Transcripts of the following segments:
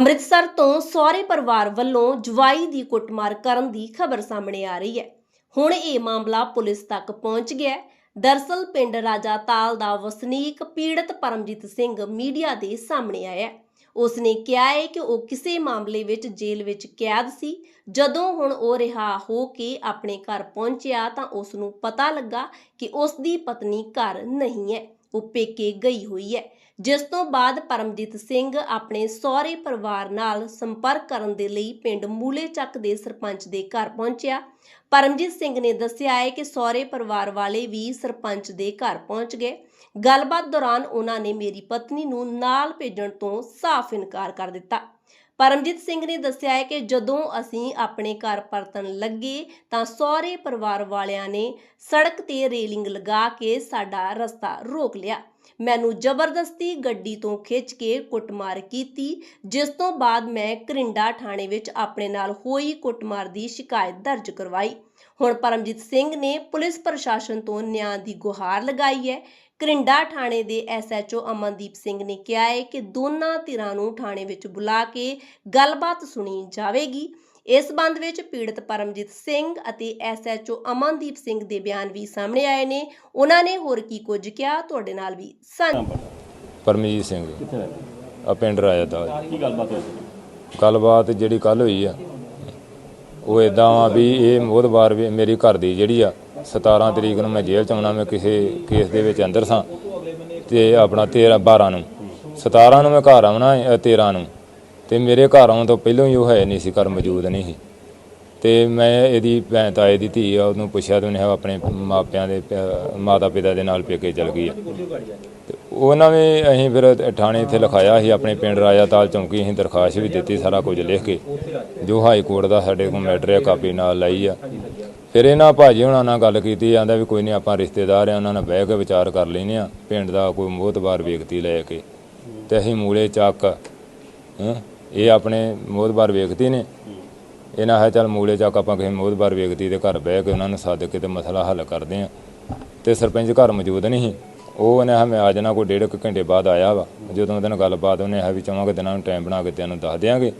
ਅੰਮ੍ਰਿਤਸਰ ਤੋਂ ਸਹੁਰੇ ਪਰਿਵਾਰ ਵੱਲੋਂ ਜਵਾਈ ਦੀ ਕੁੱਟਮਾਰ ਕਰਨ ਦੀ ਖਬਰ ਸਾਹਮਣੇ ਆ ਰਹੀ ਹੈ। ਹੁਣ ਇਹ ਮਾਮਲਾ ਪੁਲਿਸ ਤੱਕ ਪਹੁੰਚ ਗਿਆ ਹੈ। ਦਰਸਲ ਪਿੰਡ ਰਾਜਾ ਤਾਲ ਦਾ ਵਸਨੀਕ ਪੀੜਤ ਪਰਮਜੀਤ ਸਿੰਘ ਮੀਡੀਆ ਦੇ ਸਾਹਮਣੇ ਆਇਆ ਹੈ। ਉਸ ਕਿਹਾ ਹੈ ਕਿ ਉਹ ਕਿਸੇ ਮਾਮਲੇ ਵਿੱਚ ਜੇਲ੍ਹ ਵਿੱਚ ਕੈਦ ਸੀ। ਜਦੋਂ ਹੁਣ ਉਹ ਰਿਹਾ ਹੋ ਕੇ ਆਪਣੇ ਘਰ ਪਹੁੰਚਿਆ ਤਾਂ ਉਸ ਨੂੰ ਪਤਾ ਲੱਗਾ ਕਿ ਉਸ ਦੀ ਪਤਨੀ ਘਰ ਨਹੀਂ ਹੈ। ਉਹ ਪੇਕੇ ਗਈ ਹੋਈ ਹੈ। ਜਿਸ ਤੋਂ ਬਾਅਦ ਪਰਮਜੀਤ ਸਿੰਘ ਆਪਣੇ ਸਹੁਰੇ ਪਰਿਵਾਰ ਨਾਲ ਸੰਪਰਕ ਕਰਨ ਦੇ ਲਈ ਪਿੰਡ ਮੂਲੇ ਚੱਕ ਦੇ ਸਰਪੰਚ ਦੇ ਘਰ ਪਹੁੰਚਿਆ। ਪਰਮਜੀਤ ਸਿੰਘ ਨੇ ਦੱਸਿਆ ਹੈ ਕਿ ਸਹੁਰੇ ਪਰਿਵਾਰ ਵਾਲੇ ਵੀ ਸਰਪੰਚ ਦੇ ਘਰ ਪਹੁੰਚ ਗਏ। ਗੱਲਬਾਤ ਦੌਰਾਨ ਉਹਨਾਂ ਨੇ ਮੇਰੀ ਪਤਨੀ ਨੂੰ ਨਾਲ ਭੇਜਣ ਤੋਂ ਸਾਫ਼ ਇਨਕਾਰ ਕਰ ਦਿੱਤਾ। ਪਰਮਜੀਤ ਸਿੰਘ ਨੇ ਦੱਸਿਆ ਹੈ ਕਿ ਜਦੋਂ ਅਸੀਂ ਆਪਣੇ ਘਰ ਪਰਤਣ ਲੱਗੇ ਤਾਂ ਸਹੁਰੇ ਪਰਿਵਾਰ ਵਾਲਿਆਂ ਨੇ ਸੜਕ ਤੇ ਰੇਲਿੰਗ ਲਗਾ ਕੇ ਸਾਡਾ ਰਸਤਾ ਰੋਕ ਲਿਆ। ਮੈਨੂੰ ਜ਼ਬਰਦਸਤੀ ਗੱਡੀ ਤੋਂ ਖਿੱਚ ਕੇ ਕੁੱਟਮਾਰ ਕੀਤੀ, ਜਿਸ ਤੋਂ ਬਾਅਦ ਮੈਂ ਕਰਿੰਡਾ ਥਾਣੇ ਵਿੱਚ ਆਪਣੇ ਨਾਲ ਹੋਈ ਕੁੱਟਮਾਰ ਦੀ ਸ਼ਿਕਾਇਤ ਦਰਜ ਕਰਵਾਈ। ਹੁਣ ਪਰਮਜੀਤ ਸਿੰਘ ਨੇ ਪੁਲਿਸ ਪ੍ਰਸ਼ਾਸਨ ਤੋਂ ਨਿਆਂ ਦੀ ਗੁਹਾਰ ਲਗਾਈ ਹੈ। ਕਰਿੰਡਾ ਥਾਣੇ ਦੇ ਐਸਐਚਓ ਅਮਨਦੀਪ ਸਿੰਘ ਨੇ ਕਿਹਾ ਹੈ ਕਿ ਦੋਨਾਂ ਧਿਰਾਂ ਨੂੰ ਥਾਣੇ ਵਿੱਚ ਬੁਲਾ ਕੇ ਗੱਲਬਾਤ ਸੁਣੀ ਜਾਵੇਗੀ। ਇਸ ਸੰਬੰਧ ਵਿੱਚ ਪੀੜਤ ਪਰਮਜੀਤ ਸਿੰਘ ਅਤੇ ਐਸਐਚਓ ਅਮਨਦੀਪ ਸਿੰਘ ਦੇ ਬਿਆਨ ਵੀ ਸਾਹਮਣੇ ਆਏ ਨੇ। ਉਹਨਾਂ ਨੇ ਹੋਰ ਕੀ ਕੁਝ ਕਿਹਾ ਤੁਹਾਡੇ ਨਾਲ ਵੀ ਸਾਂਝਾ ਪਰਮਜੀਤ ਸਿੰਘ ਕਿੱਥੇ ਰਹਿੰਦੇ ਆ ਪਿੰਡ ਰਾਇਆ ਦਾ ਕੀ ਗੱਲਬਾਤ ਹੋਈ? ਸੀ? ਗੱਲਬਾਤ ਜਿਹੜੀ ਕੱਲ ਹੋਈ ਆ ਉਹ ਇਦਾਂ ਆ ਵੀ ਇਹ ਮੋਦਵਾਰ ਵੀ ਮੇਰੀ ਘਰ ਦੀ ਜਿਹੜੀ ਆ 17 ਤਰੀਕ ਨੂੰ ਮੈਂ ਜੇਲ੍ਹ ਚ ਆਉਣਾ ਮੈਂ ਕਿਸੇ ਕੇਸ ਦੇ ਵਿੱਚ ਅੰਦਰ ਸਾਂ ਤੇ ਆਪਣਾ 13 12 ਨੂੰ। 17 ਨੂੰ ਮੈਂ ਘਰ ਆਉਣਾ ਅ, 13 ਨੂੰ। ਤੇ ਮੇਰੇ ਘਰ ਆਉਣ ਤੋਂ ਪਹਿਲਾਂ ਹੀ ਉਹ ਹੈ ਨਹੀਂ ਸੀ ਘਰ ਮੌਜੂਦ ਨਹੀਂ ਸੀ। ਤੇ ਮੈਂ ਇਹਦੀ ਭੈਣ ਤਾਏ ਦੀ ਧੀ ਆ ਉਹਨੂੰ ਪੁੱਛਿਆ ਤੇ ਉਹਨੇ ਆਪਣੇ ਮਾਪਿਆਂ ਦੇ ਮਾਤਾ ਪਿਤਾ ਦੇ ਨਾਲ ਪੇਕੇ ਚਲ ਗਈ ਆ। ਤੇ ਉਹਨਾਂ ਨੇ ਅਸੀਂ ਫਿਰ ਥਾਣੇ ਇੱਥੇ ਲਿਖਾਇਆ ਸੀ ਆਪਣੇ ਪਿੰਡ ਰਾਜਾ ਤਾਲ ਚੌਂਕੀ ਅਸੀਂ ਦਰਖਾਸਤ ਵੀ ਦਿੱਤੀ ਸਾਰਾ ਕੁਝ ਲਿਖ ਕੇ। ਜੋ ਹਾਈ ਕੋਰਟ ਦਾ ਸਾਡੇ ਕੋਲ ਮੈਟਰ ਆ ਕਾਪੀ ਨਾਲ ਲਈ ਆ। ਫਿਰ ਇਹਨਾਂ ਭਾਜੀ ਹੁਣਾਂ ਨਾਲ ਗੱਲ ਕੀਤੀ ਜਾਂਦਾ ਵੀ ਕੋਈ ਨਹੀਂ ਆਪਾਂ ਰਿਸ਼ਤੇਦਾਰ ਆ ਉਹਨਾਂ ਨਾਲ ਬਹਿ ਕੇ ਵਿਚਾਰ ਕਰ ਲੈਨੇ ਆ ਪਿੰਡ ਦਾ ਕੋਈ ਮੋਹਤਬਾਰ ਵਿਅਕਤੀ ਲੈ ਕੇ ਤੇ ਅਸੀਂ ਮੂਲੇ ਚੱਕ ਹੈਂ, ਇਹ ਆਪਣੇ ਮੋਹਤਬਾਰ ਵਿਅਕਤੀ ਨੇ। ਇਹਨਾਂ ਹੈ ਚੱਲ ਮੂਲੇ ਚੱਕ ਆਪਾਂ ਕਿਸੇ ਮੋਹਤਬਾਰ ਵਿਅਕਤੀ ਦੇ ਘਰ ਬਹਿ ਕੇ ਉਹਨਾਂ ਨੂੰ ਸੱਦ ਕੇ ਤੇ ਮਸਲਾ ਹੱਲ ਕਰਦੇ ਆ ਤੇ ਸਰਪੰਚ ਘਰ ਮੌਜੂਦ ਨਹੀਂ ਸੀ। ਉਹ ਉਹਨੇ ਮੈਂ ਆ ਜਾਣਾ ਕੋਈ ਡੇਢ ਕੁ ਘੰਟੇ ਬਾਅਦ ਆਇਆ ਵਾ। ਜਦੋਂ ਉਹਦੇ ਨਾਲ ਗੱਲਬਾਤ ਉਹਨੇ ਹੈ ਵੀ ਚਾਹਾਂਗੇ ਦਿਨਾਂ ਨੂੰ ਟਾਈਮ ਬਣਾ ਕੇ ਤੈਨੂੰ ਦੱਸ ਦਿਆਂਗੇ।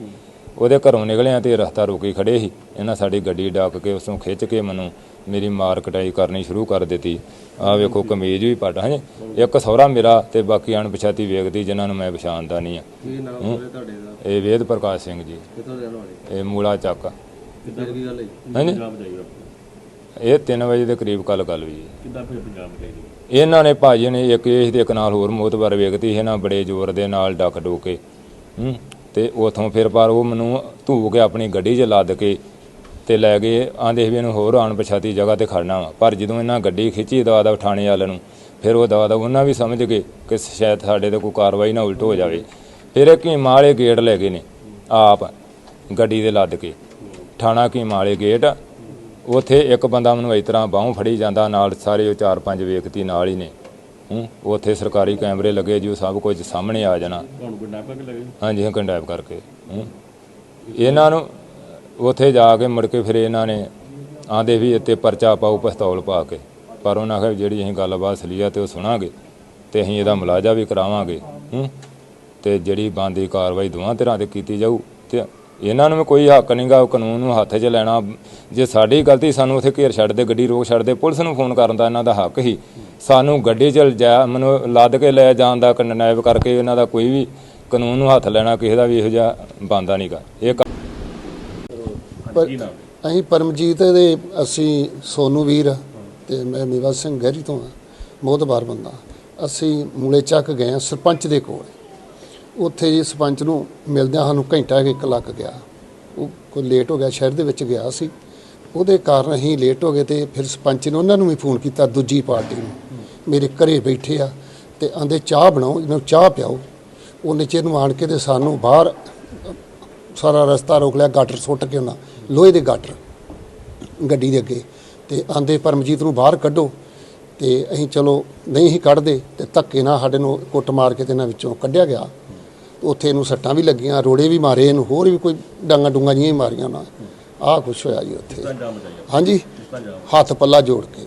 ਉਹਦੇ ਘਰੋਂ ਨਿਕਲਿਆ ਤੇ ਰਸਤਾ ਰੋਕੀ ਖੜੇ ਸੀ। ਇਹਨਾਂ ਸਾਡੀ ਗੱਡੀ ਡਾਕ ਕੇ ਉਸੋਂ ਖਿੱਚ ਕੇ ਮੈਨੂੰ ਮੇਰੀ ਮਾਰ ਕਟਾਈ ਕਰਨੀ ਸ਼ੁਰੂ ਕਰ ਦਿੱਤੀ। ਆ ਵੇਖੋ ਕਮੀਜ਼ ਵੀ ਪਟ ਹਾਂ? ਇੱਕ ਸਹੁਰਾ ਮੇਰਾ ਤੇ ਬਾਕੀ ਅਣਪਛਾਤੀ ਵੇਖਦੀ ਜਿਨ੍ਹਾਂ ਨੂੰ ਮੈਂ ਪਛਾਣਦਾ ਨਹੀਂ ਆ। ਕੀ ਨਾਮ ਹੈ? ਤੁਹਾਡੇ ਦਾ? ਇਹ ਵੇਦ ਪ੍ਰਕਾਸ਼ ਸਿੰਘ ਜੀ। ਕਿੱਥੋਂ ਦੇ ਰਹਿਣ ਵਾਲੇ? ਇਹ ਮੂਲਾ ਚੱਕ। ਕਿੱਦਾਂ ਕੀ ਗੱਲ ਹੈ? ਹਾਂਜੀ ਪੰਜਾਬ ਜਾਈਓ ਇਹ 3 ਵਜੇ ਦੇ ਕਰੀਬ ਕੱਲ ਗੱਲ ਹੋਈ ਹੈ ਕਿੱਦਾਂ ਫਿਰ ਪੰਜਾਬ ਜਾਈਓ ਇਹਨਾਂ ਨੇ ਭਾਜੀ ਨੇ ਇੱਕ ਇਸ ਦੇ ਇੱਕ ਨਾਲ ਹੋਰ ਮੋਤਬਰ ਵੇਖਤੀ ਇਹਨਾਂ ਬੜੇ ਜ਼ੋਰ ਦੇ ਨਾਲ ਡੱਕ ਡੋਕੇ ਹੂੰ? ਤੇ ਉਥੋਂ ਫਿਰ ਪਰ ਉਹ ਮੈਨੂੰ ਧੂ ਕੇ ਆਪਣੀ ਗੱਡੀ 'ਚ ਲੱਦ ਕੇ ਤੇ ਲੈ ਗਏ। ਆਂਦੇ ਵੀ ਇਹਨੂੰ ਹੋਰ ਅਣਪਛਾਤੀ ਜਗ੍ਹਾ ਤੇ ਖੜਨਾ ਵਾ। ਪਰ ਜਦੋਂ ਇਹਨਾਂ ਗੱਡੀ ਖਿੱਚੀ ਦਵਾ ਦਾ ਥਾਣੇ ਵਾਲਿਆਂ ਨੂੰ, ਫਿਰ ਉਹ ਦਵਾ ਦਾ ਉਹਨਾਂ ਵੀ ਸਮਝ ਗਏ ਕਿ ਸ਼ਾਇਦ ਸਾਡੇ ਤੇ ਕੋਈ ਕਾਰਵਾਈ ਨਾ ਉਲਟ ਹੋ ਜਾਵੇ। ਫਿਰ ਇਹ ਕੀ ਵਾਲੇ ਗੇਟ ਲੈ ਗਏ ਨੇ, ਆਪ ਗੱਡੀ ਦੇ ਲੱਦ ਕੇ। ਥਾਣਾ ਕੀ ਵਾਲੇ ਗੇਟ, ਉਥੇ ਇੱਕ ਬੰਦਾ ਮੈਨੂੰ ਇਸ ਤਰ੍ਹਾਂ ਬਾਹੋਂ ਫੜੀ ਜਾਂਦਾ, ਨਾਲ ਸਾਰੇ ਉਹ ਚਾਰ ਪੰਜ ਵਿਅਕਤੀ ਨਾਲ ਹੀ ਨੇ। ਹੂੰ ਉਥੇ ਸਰਕਾਰੀ ਕੈਮਰੇ ਲੱਗੇ ਜੀ ਉਹ ਸਭ ਕੁਝ ਸਾਹਮਣੇ ਆ ਜਾਣਾ। ਤੁਹਾਨੂੰ ਲੱਗੇ ਹਾਂਜੀ ਹਾਂ ਕੰਡੈਪ ਕਰਕੇ ਹੂੰ। ਇਹਨਾਂ ਨੂੰ ਉਥੇ ਜਾ ਕੇ ਮੁੜ ਕੇ ਫਿਰ ਇਹਨਾਂ ਨੇ ਆਂਦੇ ਵੀ ਇੱਥੇ ਪਰਚਾ ਪਾਓ ਪਿਸਤੌਲ ਪਾ ਕੇ। ਪਰ ਉਹਨਾਂ ਆਖਿਆ ਜਿਹੜੀ ਅਸੀਂ ਗੱਲਬਾਤ ਸਲੀਆ ਤੇ ਉਹ ਸੁਣਾਂਗੇ ਤੇ ਅਸੀਂ ਇਹਦਾ ਮੁਲਾਜ਼ਾ ਵੀ ਕਰਾਵਾਂਗੇ ਹੂੰ। ਤੇ ਜਿਹੜੀ ਬੰਦੀ ਕਾਰਵਾਈ ਦੋਵਾਂ ਤਰ੍ਹਾਂ ਤੇ ਕੀਤੀ ਜਾਊ ਤੇ ਇਹਨਾਂ ਨੂੰ ਕੋਈ ਹੱਕ ਨਹੀਂਗਾ ਕਾਨੂੰਨ ਨੂੰ ਹੱਥ 'ਚ ਲੈਣਾ। ਜੇ ਸਾਡੀ ਗਲਤੀ ਸਾਨੂੰ ਉੱਥੇ ਘੇਰ ਛੱਡਦੇ ਗੱਡੀ ਰੋਕ ਛੱਡਦੇ ਪੁਲਿਸ ਨੂੰ ਫੋਨ ਕਰਨ ਦਾ ਇਹਨਾਂ ਦਾ ਹੱਕ ਹੀ। ਸਾਨੂੰ ਗੱਡੀ 'ਚ ਜਾ, ਮੈਨੂੰ ਲੱਦ ਕੇ ਲੈ ਜਾਣ ਦਾ ਕੰਡਨੈਪ ਕਰਕੇ ਇਹਨਾਂ ਦਾ ਕੋਈ ਵੀ ਕਾਨੂੰਨ ਨੂੰ ਹੱਥ ਲੈਣਾ, ਕਿਸੇ ਦਾ ਵੀ ਇਹੋ ਜਿਹਾ ਬੰਦਾ ਨਹੀਂਗਾ ਇਹ ਕ- ਪਰ ਅਸੀਂ ਪਰਮਜੀਤ ਦੇ, ਅਸੀਂ ਸੋਨੂ ਵੀਰ ਤੇ ਮੈਂ ਮੇਵਾ ਸਿੰਘ ਗਹਿਰੀ ਤੋਂ ਆ ਵਾਰ ਬੰਦਾ। ਅਸੀਂ ਮੂਲੇ ਚੱਕ ਗਏ ਆ, ਸਰਪੰਚ ਦੇ ਕੋਲ। ਉੱਥੇ ਜੀ ਸਰਪੰਚ ਨੂੰ ਮਿਲਦਿਆਂ ਸਾਨੂੰ ਘੰਟਾ ਇੱਕ ਲੱਗ ਗਿਆ। ਉਹ ਕੋਈ ਲੇਟ ਹੋ ਗਿਆ, ਸ਼ਹਿਰ ਦੇ ਵਿੱਚ ਗਿਆ ਸੀ। ਉਹਦੇ ਕਾਰਨ ਅਸੀਂ ਲੇਟ ਹੋ ਗਏ ਤੇ ਫਿਰ ਸਰਪੰਚ ਨੇ ਉਹਨਾਂ ਨੂੰ ਵੀ ਫੋਨ ਕੀਤਾ, ਦੂਜੀ ਪਾਰਟੀ ਨੂੰ। ਮੇਰੇ ਘਰੇ ਬੈਠੇ ਆ ਤੇ ਆਂਦੇ ਚਾਹ ਬਣਾਓ ਇਹਨਾਂ ਨੂੰ ਚਾਹ ਪਿਆਓ। ਉਹਨੇ ਚਿਰ ਨੂੰ ਆਣ ਕੇ ਤੇ ਸਾਨੂੰ ਬਾਹਰ ਸਾਰਾ ਰਸਤਾ ਰੋਕ ਲਿਆ ਗਾਟਰ ਸੁੱਟ ਕੇ ਉਹਨਾਂ ਲੋਹੇ ਦੇ ਗਾਟਰ ਗੱਡੀ ਦੇ ਅੱਗੇ। ਤੇ ਆਂਦੇ ਪਰਮਜੀਤ ਨੂੰ ਬਾਹਰ ਕੱਢੋ ਤੇ ਅਸੀਂ ਚਲੋ ਨਹੀਂ ਹੀ ਕੱਢਦੇ ਤੇ ਧੱਕੇ ਨਾਲ ਸਾਡੇ ਨੂੰ ਕੁੱਟ ਮਾਰ ਕੇ ਤੇ ਇਹਨਾਂ ਵਿੱਚੋਂ ਕੱਢਿਆ ਗਿਆ। ਉੱਥੇ ਇਹਨੂੰ ਸੱਟਾਂ ਵੀ ਲੱਗੀਆਂ ਰੋੜੇ ਵੀ ਮਾਰੇ ਇਹਨੂੰ ਹੋਰ ਵੀ ਕੋਈ ਡਾਂਗਾ ਡੂੰਗਾ ਜੀਆਂ ਹੀ ਮਾਰੀਆਂ ਉਹਨਾਂ। ਆਹ ਕੁਛ ਹੋਇਆ ਜੀ ਉੱਥੇ। ਹਾਂਜੀ। ਹੱਥ ਪੱਲਾ ਜੋੜ ਕੇ।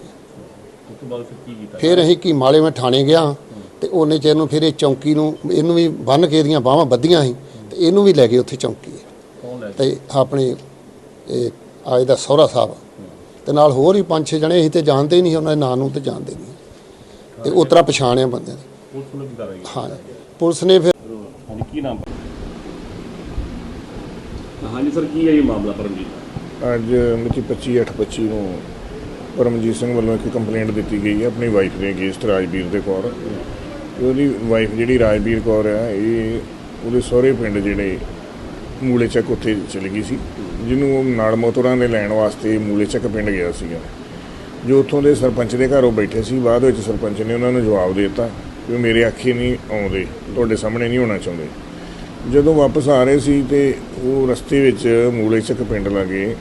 ਉਸ ਤੋਂ ਬਾਅਦ ਫਿਰ ਕੀ ਕੀਤਾ? ਫਿਰ ਅਸੀਂ ਕੀ ਮਾਲੇ ਮੈਂ ਥਾਣੇ ਗਿਆ ਤੇ ਉਹਨੇ ਚਿਰ ਨੂੰ ਫਿਰ ਇਹ ਚੌਂਕੀ ਨੂੰ ਇਹਨੂੰ ਵੀ ਬੰਨ ਕੇ ਇਹਦੀਆਂ ਬਾਹਾਂ ਬੱਧੀਆਂ ਸੀ ਤੇ ਇਹਨੂੰ ਵੀ ਲੈ ਗਏ ਉੱਥੇ ਚੌਂਕੀ। ਕੌਣ ਲੈ ਤੇ ਆਪਣੇ ਇਹ ਆਏ ਦਾ ਸਹੁਰਾ ਸਾਹਿਬ। ਤੇ ਨਾਲ ਹੋਰ ਵੀ ਪੰਜ ਛੇ ਜਣੇ ਸੀ ਤੇ ਜਾਣਦੇ ਹੀ ਨਹੀਂ ਉਹਨਾਂ ਦੇ ਨਾਂ ਨੂੰ ਤੇ ਜਾਣਦੇ ਨਹੀਂ ਤੇ ਉਤਰਾ ਪਛਾਣਿਆ ਬੰਦੇ ਨੇ। ਪੁਲਿਸ ਨੂੰ ਕੀ ਕਰ ਰਹੀ ਹਾਂ ਪੁਲਿਸ ਨੇ ਫਿਰ ਹਾਂਜੀ ਕੀ ਨਾਮ? ਹਾਂਜੀ ਸਰ ਕੀ ਹੈ ਇਹ ਮਾਮਲਾ ਪਰਮਜੀਤ? ਅੱਜ ਮਿਤੀ 25/8/25 ਨੂੰ ਪਰਮਜੀਤ ਸਿੰਘ ਵੱਲੋਂ ਇੱਕ ਕੰਪਲੇਂਟ ਦਿੱਤੀ ਗਈ ਹੈ ਆਪਣੀ ਵਾਈਫ ਦੇ ਅਗੇਂਸਟ ਰਾਜਵੀਰ ਦੇ ਕੌਰ ਉਹਦੀ ਵਾਈਫ ਜਿਹੜੀ ਰਾਜਵੀਰ ਕੌਰ ਹੈ, ਇਹ ਉਹਦੇ ਸਹੁਰੇ ਪਿੰਡ ਜਿਹੜੇ ਮੂਲੇ ਚੱਕ ਉੱਥੇ ਚਲੀ ਗਈ ਸੀ, ਜਿਹਨੂੰ ਉਹ ਨਾਲ ਮੋਤਰਾਂ ਦੇ ਲੈਣ ਵਾਸਤੇ ਮੂਲੇ ਚੱਕ ਪਿੰਡ ਗਿਆ ਸੀਗਾ। ਜੋ ਉੱਥੋਂ ਦੇ ਸਰਪੰਚ ਦੇ ਘਰ ਉਹ ਬੈਠੇ ਸੀ, ਬਾਅਦ ਵਿੱਚ ਸਰਪੰਚ ਨੇ ਉਹਨਾਂ ਨੂੰ ਜਵਾਬ ਦੇ ਦਿੱਤਾ ਕਿ ਉਹ ਮੇਰੇ ਅੱਖੀ ਨਹੀਂ ਆਉਂਦੇ, ਤੁਹਾਡੇ ਸਾਹਮਣੇ ਨਹੀਂ ਹੋਣਾ ਚਾਹੁੰਦੇ। ਜਦੋਂ ਵਾਪਸ ਆ ਰਹੇ ਸੀ ਤੇ ਉਹ ਰਸਤੇ ਵਿੱਚ ਮੂਲੇ ਚੱਕ ਪਿੰਡ ਲਾਗੇ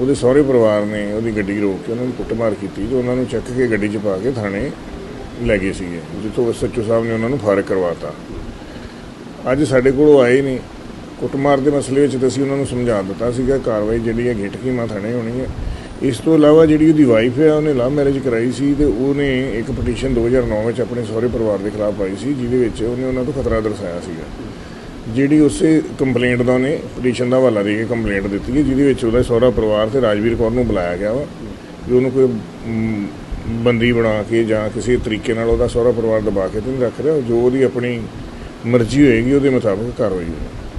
ਉਹਦੇ ਸਹੁਰੇ ਪਰਿਵਾਰ ਨੇ ਉਹਦੀ ਗੱਡੀ ਰੋਕ ਕੇ ਉਹਨਾਂ ਨੂੰ ਕੁੱਟਮਾਰ ਕੀਤੀ ਤੇ ਉਹਨਾਂ ਨੂੰ ਚੱਕ ਕੇ ਗੱਡੀ 'ਚ ਪਾ ਕੇ ਥਾਣੇ ਲੈ ਗਏ ਸੀਗੇ, ਜਿੱਥੋਂ ਐਸਐਚਓ ਸਾਹਿਬ ਨੇ ਉਹਨਾਂ ਨੂੰ ਫਾਰਗ ਕਰਵਾਤਾ। ਅੱਜ ਸਾਡੇ ਕੋਲ ਉਹ ਆਏ ਨਹੀਂ। ਕੁੱਟਮਾਰ ਦੇ ਮਸਲੇ ਵਿੱਚ ਤਾਂ ਅਸੀਂ ਉਹਨਾਂ ਨੂੰ ਸਮਝਾ ਦਿੱਤਾ ਸੀਗਾ, ਕਾਰਵਾਈ ਜਿਹੜੀ ਹੈ ਗਿਟਕੀਮਾ ਥਾਣੇ ਹੋਣੀ ਹੈ। ਇਸ ਤੋਂ ਇਲਾਵਾ ਜਿਹੜੀ ਉਹਦੀ ਵਾਈਫ ਹੈ, ਉਹਨੇ ਲਵ ਮੈਰਿਜ ਕਰਾਈ ਸੀ ਤੇ ਉਹਨੇ ਇੱਕ ਪਟੀਸ਼ਨ 2009 ਵਿੱਚ ਆਪਣੇ ਸਹੁਰੇ ਪਰਿਵਾਰ ਦੇ ਖਿਲਾਫ ਪਾਈ ਸੀ, ਜਿਹਦੇ ਵਿੱਚ ਉਹਨੇ ਉਹਨਾਂ ਤੋਂ ਖਤਰਾ ਦਰਸਾਇਆ ਸੀਗਾ। ਜਿਹੜੀ ਉਸੇ ਕੰਪਲੇਂਟ ਦਾ ਉਹਨੇ ਪਟੀਸ਼ਨ ਦਾ ਹਵਾਲਾ ਦੇ ਕੇ ਕੰਪਲੇਂਟ ਦਿੱਤੀ ਹੈ, ਜਿਹਦੇ ਵਿੱਚ ਉਹਦਾ ਸਹੁਰਾ ਪਰਿਵਾਰ ਤੇ ਰਾਜਵੀਰ ਕੌਰ ਨੂੰ ਬੁਲਾਇਆ ਗਿਆ ਵਾ ਵੀ ਉਹਨੂੰ ਕੋਈ ਬੰਦੀ ਬਣਾ ਕੇ ਜਾਂ ਕਿਸੇ ਤਰੀਕੇ ਨਾਲ ਉਹਦਾ ਸਹੁਰਾ ਪਰਿਵਾਰ ਦਬਾ ਕੇ ਤੇ ਨਹੀਂ ਰੱਖ ਰਿਹਾ, ਜੋ ਉਹਦੀ ਆਪਣੀ ਮਰਜ਼ੀ ਹੋਏਗੀ, ਉਹਦੇ ਮੁਤਾਬਕ ਕਾਰਵਾਈ ਹੋਏਗੀ।